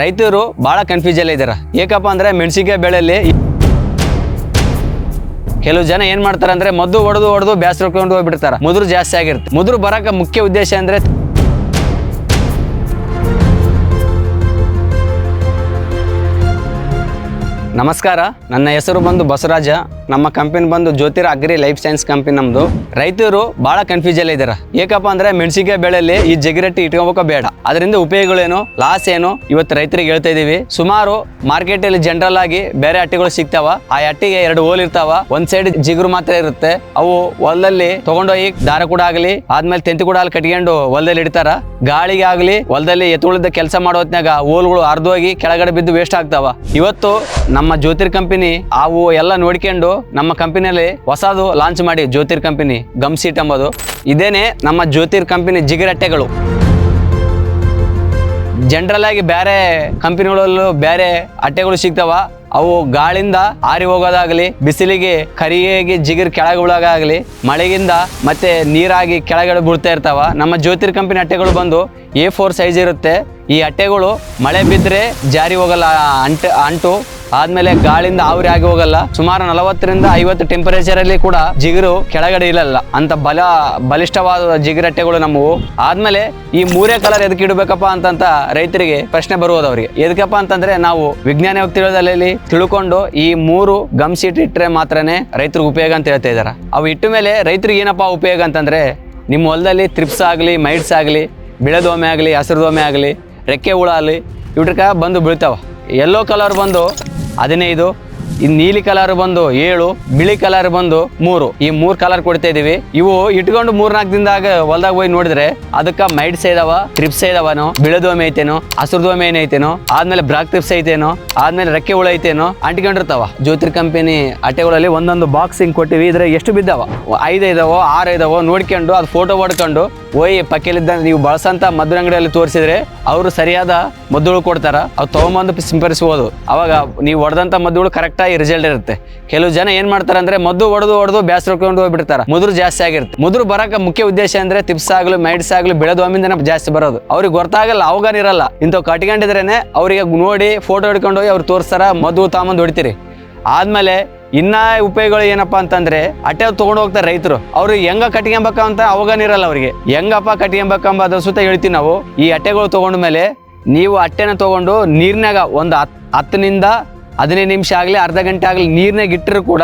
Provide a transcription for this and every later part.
ರೈತರು ಭಾಳ ಕನ್ಫ್ಯೂಸಲ್ ಇದ್ದಾರೆ ಏಕಪ್ಪ ಅಂದರೆ ಮೆಣಸಿನ್ಕಾಯಿ ಬೆಳೆಯಲ್ಲಿ ಕೆಲವು ಜನ ಏನು ಮಾಡ್ತಾರೆ ಅಂದ್ರೆ ಮದ್ದು ಹೊಡೆದು ಹೊಡೆದು ಬೇಸರಕೊಂಡು ಹೋಗ್ಬಿಡ್ತಾರೆ. ಮುದುರು ಜಾಸ್ತಿ ಆಗಿರುತ್ತೆ. ಮುದುರು ಬರಕ ಮುಖ್ಯ ಉದ್ದೇಶ ಅಂದ್ರೆ ನಮಸ್ಕಾರ. ನನ್ನ ಹೆಸರು ಬಂದು ಬಸವರಾಜ. ನಮ್ಮ ಕಂಪನಿ ಬಂದು Jyothir agri life science company ನಮ್ದು. ರೈತರು ಬಹಳ ಕನ್ಫ್ಯೂಸಲ್ ಇದ್ದಾರೆ ಏಕಪ್ಪ ಅಂದ್ರೆ ಮೆಣಸಿಗೆ ಬೆಳೆಯಲ್ಲಿ ಈ ಜಗಿರಟ್ಟಿ ಇಟ್ಕೋಬೇಕೋ ಬೇಡ. ಅದರಿಂದ ಉಪಯೋಗಗಳೇನು ಲಾಸ್ ಏನು ಇವತ್ತು ರೈತರಿಗೆ ಹೇಳ್ತಾ ಇದೀವಿ. ಸುಮಾರು ಮಾರ್ಕೆಟ್ ಅಲ್ಲಿ ಜನರಲ್ ಆಗಿ ಬೇರೆ ಅಟ್ಟಿಗಳು ಸಿಗ್ತಾವ. ಆ ಅಟ್ಟಿಗೆ ಎರಡು ಹೋಲ್ ಇರ್ತಾವ. ಒಂದ್ ಸೈಡ್ ಜಿಗುರು ಮಾತ್ರ ಇರುತ್ತೆ. ಅವು ಹೊಲದಲ್ಲಿ ತಗೊಂಡೋಗಿ ದಾರ ಕೂಡ ಆಗಲಿ, ಆದ್ಮೇಲೆ ತೆಂತಿ ಕೂಡ ಅಲ್ಲಿ ಕಟ್ಕೊಂಡು ಹೊಲದಲ್ಲಿ ಇಡ್ತಾರ. ಗಾಳಿಗೆ ಆಗಲಿ, ಹೊಲದಲ್ಲಿ ಎತ್ತುಳಿದ ಕೆಲಸ ಮಾಡೋ ಹೊತ್ನ್ಯಾಗ ಹೋಲ್ಗಳು ಹರಿದೋಗಿ ಕೆಳಗಡೆ ಬಿದ್ದು ವೇಸ್ಟ್ ಆಗ್ತಾವ. ಇವತ್ತು ನಮ್ಮ ಜ್ಯೋತಿರ್ ಕಂಪನಿ ಅವು ಎಲ್ಲ ನೋಡ್ಕೊಂಡು ನಮ್ಮ ಕಂಪನಿಯಲ್ಲಿ ಹೊಸದು ಲಾಂಚ್ ಮಾಡಿ ಜ್ಯೋತಿರ್ ಕಂಪನಿ ಗಮ್ ಸೀಟ್ ಎಂಬುದು. ಇದೇನೆ ನಮ್ಮ ಜ್ಯೋತಿರ್ ಕಂಪನಿ ಜಿಗಿರಟ್ಟೆಗಳು. ಜನರಲ್ ಆಗಿ ಬೇರೆ ಕಂಪನಿಗಳಲ್ಲೂ ಬೇರೆ ಅಟ್ಟೆಗಳು ಸಿಗ್ತಾವ. ಅವು ಗಾಳಿಂದ ಆರಿ ಹೋಗೋದಾಗಲಿ, ಬಿಸಿಲಿಗೆ ಕರಿಯಾಗಿ ಜಿಗಿರ್ ಕೆಳಗೆ ಬೀಳೋದಾಗಲಿ ಮಳೆಗಿಂದ ಮತ್ತೆ ನೀರಾಗಿ ಕೆಳಗಡೆ ಬೀಳ್ತಾ ಇರ್ತಾವ. ನಮ್ಮ ಜ್ಯೋತಿರ್ ಕಂಪನಿ ಅಟ್ಟೆಗಳು ಬಂದು ಎ ಫೋರ್ ಸೈಜ್ ಇರುತ್ತೆ. ಈ ಅಟ್ಟೆಗಳು ಮಳೆ ಬಿದ್ದರೆ ಜಾರಿ ಹೋಗಲ್ಲ, ಅಂಟು ಅಂಟು. ಆದ್ಮೇಲೆ ಗಾಳಿಯಿಂದ ಆವರಿ ಆಗಿ ಹೋಗಲ್ಲ. ಸುಮಾರು ನಲವತ್ತರಿಂದ ಐವತ್ತು ಟೆಂಪರೇಚರ್ ಅಲ್ಲಿ ಕೂಡ ಜಿಗುರು ಕೆಳಗಡೆ ಇಲ್ಲಲ್ಲ. ಅಂತ ಬಲ, ಬಲಿಷ್ಠವಾದ ಜಿಗಿರಟ್ಟೆಗಳು ನಮ್ಮವು. ಆದ್ಮೇಲೆ ಈ ಮೂರೇ ಕಲರ್ ಎದಕ್ಕೆ ಇಡಬೇಕಪ್ಪ ಅಂತಂತ ರೈತರಿಗೆ ಪ್ರಶ್ನೆ ಬರುವುದು ಅವರಿಗೆ. ಎದಕ್ಕಪ್ಪ ಅಂತಂದ್ರೆ ನಾವು ವಿಜ್ಞಾನ ತಿಳಿಯೋದಲ್ಲಿ ತಿಳ್ಕೊಂಡು ಈ ಮೂರು ಗಮ್ ಶೀಟ್ ಇಟ್ಟರೆ ಮಾತ್ರನೇ ರೈತರಿಗೆ ಉಪಯೋಗ ಅಂತ ಹೇಳ್ತಾ ಇದ್ದಾರೆ. ಅವು ಇಟ್ಟ ಮೇಲೆ ರೈತರಿಗೆ ಏನಪ್ಪ ಉಪಯೋಗ ಅಂತಂದ್ರೆ, ನಿಮ್ಮ ಹೊಲದಲ್ಲಿ ತ್ರಿಪ್ಸ್ ಆಗಲಿ ಮೈಟ್ಸ್ ಆಗಲಿ ಬಿಳದೊಮ್ಮೆ ಆಗಲಿ ಹಸಿರುದೊಮ್ಮೆ ಆಗಲಿ ರೆಕ್ಕೆ ಹುಳ ಅಲ್ಲಿ ಇವ್ರಕ ಬಂದು ಬೀಳ್ತಾವ. ಎಲ್ಲೋ ಕಲರ್ ಬಂದು ಹದಿನೈದು ಇನ್ನು ನೀಲಿ ಕಲರ್ ಬಂದು ಏಳು, ಬಿಳಿ ಕಲರ್ ಬಂದು ಮೂರು. ಈ ಮೂರು ಕಲರ್ ಕೊಡ್ತಾ ಇದೀವಿ. ಇವು ಇಟ್ಕೊಂಡು ಮೂರ್ನಾಲ್ಕು ದಿನದಾಗ ಹೊಲ್ದಾಗ ಹೋಗಿ ನೋಡಿದ್ರೆ ಅದಕ್ಕೆ ಮೈಡ್ಸ್ ಇದಾವ ಟ್ರಿಪ್ಸ್ ಇದಾವನೋ ಬಿಳದೋಮೆ ಐತೇನೋ ಹಸಿರುದೋಮೆ ಏನೈತೇನೋ ಆದ್ಮೇಲೆ ಬ್ರಾಕ್ ಟ್ರಿಪ್ಸ್ ಐತೇನೋ, ಆದ್ಮೇಲೆ ರೆಕ್ಕೆ ಹುಳ ಐತೇನೋ ಅಂಟ್ಕೊಂಡಿರ್ತಾವ. ಜ್ಯೋತಿರ್ ಕಂಪನಿ ಅಟೆಗಳಲ್ಲಿ ಒಂದೊಂದು ಬಾಕ್ಸ್ ಹಿಂಗ್ ಕೊಟ್ಟಿವಿ. ಇದ್ರೆ ಎಷ್ಟು ಬಿದ್ದಾವ? ಐದು ಇದಾವೋ ಆರು ಇದಾವೋ ನೋಡ್ಕೊಂಡು ಅದು ಫೋಟೋ ಹೊಡ್ಕೊಂಡು ಓಯ್ ಪಕ್ಕಲಿದ್ದ ನೀವು ಬಳಸಂತ ಮದ್ದು ಅಂಗಡಿಯಲ್ಲಿ ತೋರಿಸಿದ್ರೆ ಅವರು ಸರಿಯಾದ ಮದ್ದುಗಳು ಕೊಡ್ತಾರ. ಅವು ತಗೊಂಬಂದು ಸಿಂಪರಿಸಬಹುದು ಅವಾಗ ನೀವು ಹೊಡೆದಂತ ಮದ್ದುಗಳು ಕರೆಕ್ಟಾಗಿ ರಿಸಲ್ಟ್ ಇರುತ್ತೆ. ಕೆಲವು ಜನ ಏನ್ ಮಾಡ್ತಾರೆ ಅಂದ್ರೆ ಮದ್ದು ಹೊಡೆದು ಹೊಡೆದು ಬೇಸರಕೊಂಡು ಹೋಗ್ಬಿಡ್ತಾರ. ಮುದುರು ಜಾಸ್ತಿ ಆಗಿರುತ್ತೆ. ಮುದುರು ಬರಕ ಮುಖ್ಯ ಉದ್ದೇಶ ಅಂದ್ರೆ ತಿಪ್ಸ್ ಆಗ್ಲು ಮೈಡ್ಸ್ ಆಗ್ಲು ಬೆಳೆದೊಮ್ಮಿಂದನೇ ಜಾಸ್ತಿ ಬರೋದು. ಅವ್ರಿಗೆ ಗೊತ್ತಾಗಲ್ಲ, ಅವಗಾನ ಇರಲ್ಲ. ಇಂಥವು ಕಟ್ಕೊಂಡಿದ್ರೇನೆ ಅವರಿಗೆ ನೋಡಿ ಫೋಟೋ ಹಿಡ್ಕೊಂಡು ಹೋಗಿ ಅವ್ರು ತೋರಿಸ್ತಾರ, ಮದ್ದು ತಾಮಂದು ಹೊಡಿತೀರಿ. ಆದ್ಮೇಲೆ ಇನ್ನ ಉಪಯೋಗಗಳು ಏನಪ್ಪಾ ಅಂತಂದ್ರೆ ಅಟ್ಟೆ ತಗೊಂಡು ಹೋಗ್ತಾರೆ ರೈತರು. ಅವ್ರು ಹೆಂಗ ಕಟ್ಕೊಂಬಕ ಅಂತ ಅವಗಾನ ಇರಲ್ಲ ಅವ್ರಿಗೆ. ಹೆಂಗಪ್ಪ ಕಟ್ಕೊಂಬೇಕಂಬ ಸುತ್ತ ಹೇಳ್ತೀವಿ ನಾವು. ಈ ಅಟ್ಟೆಗಳು ತಗೊಂಡ ಮೇಲೆ ನೀವು ಅಟ್ಟೆನ ತಗೊಂಡು ನೀರ್ನಾಗ ಒಂದು ಹತ್ ಹತ್ತನಿಂದ ಹದಿನೈದು ನಿಮಿಷ ಆಗಲಿ, ಅರ್ಧ ಗಂಟೆ ಆಗಲಿ ನೀರ್ನಾಗ ಇಟ್ಟರು ಕೂಡ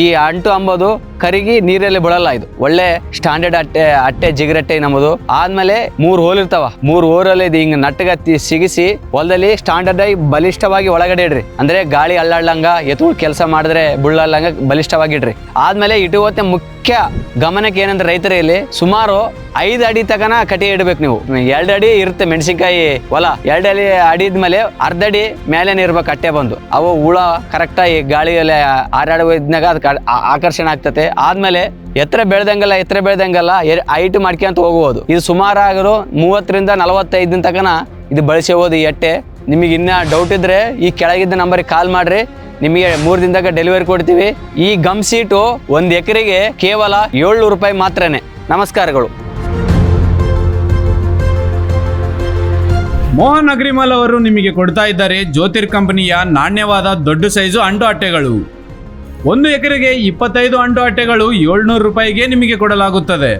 ಈ ಅಂಟು ಅಂಬೋದು ಕರಿಗಿ ನೀರಲ್ಲಿ ಬಿಡಲ್ಲ ಇದು. ಒಳ್ಳೆ ಸ್ಟ್ಯಾಂಡರ್ಡ್ ಅಟ್ಟೆ ಅಟ್ಟೆ ಜಿಗರಟ್ಟೆ ನಮ್ಮದು. ಆದ್ಮೇಲೆ ಮೂರು ಹೋಲ್ ಇರ್ತಾವ. ಮೂರು ಹೋರಲ್ಲಿ ಇದು ಹಿಂಗ್ ನಟ್ಟಗತ್ತಿ ಸಿಗಿಸಿ ಹೊಲದಲ್ಲಿ ಸ್ಟ್ಯಾಂಡರ್ಡ್ ಆಗಿ ಬಲಿಷ್ಠವಾಗಿ ಒಳಗಡೆ ಇಡ್ರಿ. ಅಂದ್ರೆ ಗಾಳಿ ಅಳ್ಳಾಡ್ಲಂಗ ಎತ್ತು ಕೆಲಸ ಮಾಡಿದ್ರೆ ಬುಳ್ಳಲ್ಲಂಗ ಬಲಿಷ್ಠವಾಗಿ ಇಡ್ರಿ. ಆದ್ಮೇಲೆ ಇಟುವತ್ತೆ ಮುಖ್ಯ ಗಮನಕ್ಕೆ ಏನಂದ್ರೆ ರೈತರ ಇಲ್ಲಿ, ಸುಮಾರು ಐದು ಅಡಿ ತಕನ ಕಟಿ ಇಡ್ಬೇಕು ನೀವು. ಎರಡು ಅಡಿ ಇರುತ್ತೆ ಮೆಣಸಿನ್ಕಾಯಿ ಹೊಲ. ಎರಡು ಅಡಿ ಅಡಿದ್ಮೇಲೆ ಅರ್ಧ ಅಡಿ ಮೇಲೇನೆ ಇರ್ಬೇಕು ಅಟ್ಟೆ ಬಂದು. ಅವು ಹುಳ, ಕರೆಕ್ಟಾಗಿ ಗಾಳಿಯಲ್ಲಿ ಹಾರಾಡುವ ಇದ್ನಾಗ ಅದಕ್ಕೆ ಆಕರ್ಷಣೆ ಆಗ್ತತೆ. ಆದ್ಮೇಲೆ ಎತ್ತರ ಬೆಳೆದಂಗೆಲ್ಲ ಎತ್ತರ ಬೆಳೆದಂಗೆಲ್ಲ ಹೈಟ್ ಮಾಡ್ಕೊಂತ ಹೋಗ್ಬೋದು. ಇದು ಸುಮಾರಾಗಿರೋ ಮೂವತ್ತರಿಂದ ನಲವತ್ತೈದು ದಿನ ತಕನ ಇದು ಬಳಸ್ಕೋಬೋದು ಈ ಎಟ್ಟೆ. ನಿಮಗೆ ಇನ್ನ ಡೌಟ್ ಇದ್ರೆ ಈ ಕೆಳಗಿದ್ದ ನಂಬರಿಗೆ ಕಾಲ್ ಮಾಡ್ರಿ. ನಿಮಗೆ ಮೂರು ದಿನದಾಗ ಡೆಲಿವರಿ ಕೊಡ್ತೀವಿ. ಈ ಗಮ್ ಸೀಟು ಒಂದು ಎಕರೆಗೆ ಕೇವಲ ಏಳ್ನೂರು ರೂಪಾಯಿ ಮಾತ್ರನೇ. ನಮಸ್ಕಾರಗಳು. ಮೋಹನ್ ಅಗ್ರಿಮಾಲ್ ಅವರು ನಿಮಗೆ ಕೊಡ್ತಾ ಇದ್ದಾರೆ ಜ್ಯೋತಿರ್ ಕಂಪನಿಯ ನಾಣ್ಯವಾದ ದೊಡ್ಡ ಸೈಜು ಅಂಡು ಅಟ್ಟೆಗಳು. ಒಂದು ಎಕರೆಗೆ ಇಪ್ಪತ್ತೈದು ಅಂಟು ಅಟ್ಟೆಗಳು ಏಳ್ನೂರು ರೂಪಾಯಿಗೆ ನಿಮಗೆ ಕೊಡಲಾಗುತ್ತದೆ.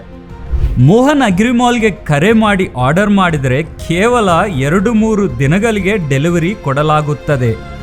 ಮೋಹನ್ ಅಗ್ರಿಮಾಲ್ಗೆ ಕರೆ ಮಾಡಿ ಆರ್ಡರ್ ಮಾಡಿದರೆ ಕೇವಲ ಎರಡು ಮೂರು ದಿನಗಳಿಗೆ ಡೆಲಿವರಿ ಕೊಡಲಾಗುತ್ತದೆ.